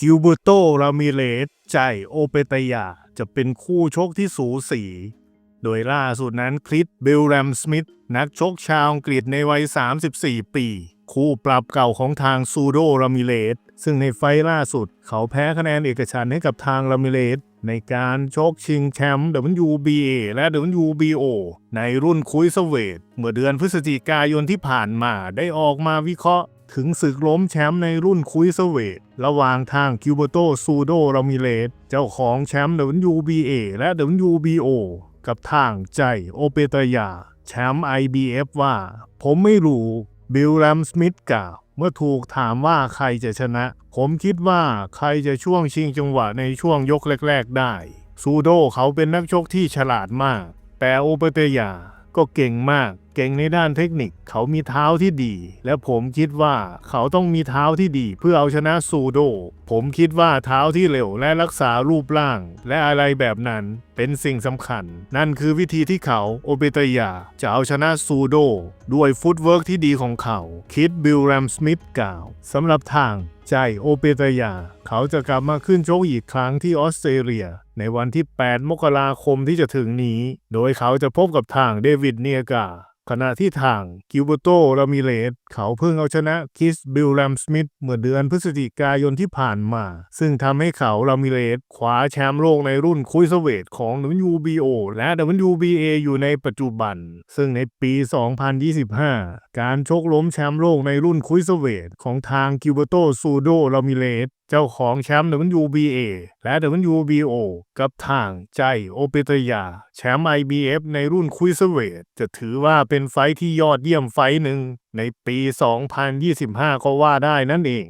กิลเบโตรามิเรสใจโอเปตยาจะเป็นคู่ชกที่สูสี โดยล่าสุดนั้นคริสเบลแรมสมิธนักชกชาวอังกฤษในวัย 34 ปี คู่ปรับเก่าของทางซูโดรามิเรสซึ่งในไฟล์ล่าสุด เขาแพ้คะแนนเอกฉันให้กับทางรามิเรสในการชกชิงแชมป์ WBA และ WBO ในรุ่นคุยสเวทเมื่อเดือนพฤศจิกายนที่ผ่านมาได้ออกมาวิเคราะห์ ถึงศึกล้มแชมป์ในรุ่นคุยสเวทระหว่างทางกิวเบโตซูโดรามิเรสเจ้าของแชมป์ WBA และ WBO กับทางใจโอเปตยา แชมป์ IBF ว่า ผมไม่รู้บิลแรมสมิธกล่าวเมื่อถูกถามว่าใครจะชนะ ผมคิดว่าใครจะช่วงชิงจังหวะในช่วงยกแรก ๆ ได้ ซูโดเขาเป็นนักชกที่ฉลาดมาก แต่โอเปเตยาก็เก่งมาก เก่งในด้านเทคนิค เขามีเท้าที่ดี และผมคิดว่าเขาต้องมีเท้าที่ดี เพื่อเอาชนะซูโด ผมคิดว่าเท้าที่เร็วและรักษารูปร่าง และอะไรแบบนั้นเป็นสิ่งสำคัญ นั่นคือวิธีที่เขาโอเปตยาจะเอาชนะซูโด ด้วยฟุตเวิร์กที่ดีของเขาคิดบิลแรมสมิธกล่าวสำหรับทางใจโอเปตยา เขาจะกลับมาขึ้นโชกอีกครั้งที่ออสเตรเลีย ในวันที่ 8 มกราคมที่จะถึงนี้ โดยเขาจะพบกับทางเดวิดเนียกาขณะที่ทางกิวเบโตรามิเรสเขาเพิ่งเอาชนะคิสบิลแรมสมิธเมื่อเดือนพฤศจิกายนที่ผ่านมา ซึ่งทำให้เขารามิเรสคว้าแชมป์โลกในรุ่นคุยสเวทของ WBO และ WBA อยู่ในปัจจุบัน ซึ่งในปี 2025 การชกล้มแชมป์โลกในรุ่นคุยสเวทของทางกิวเบโตซูโดรามิเรสเจ้าของแชมป์ WBA และ WBO กับทางใจโอเปตยา แชมป์ IBF ในรุ่นคุยสเวตจะถือว่าเป็นไฟที่ยอดเยี่ยมไฟหนึ่งในปี 2025 ก็ว่าได้นั่นเอง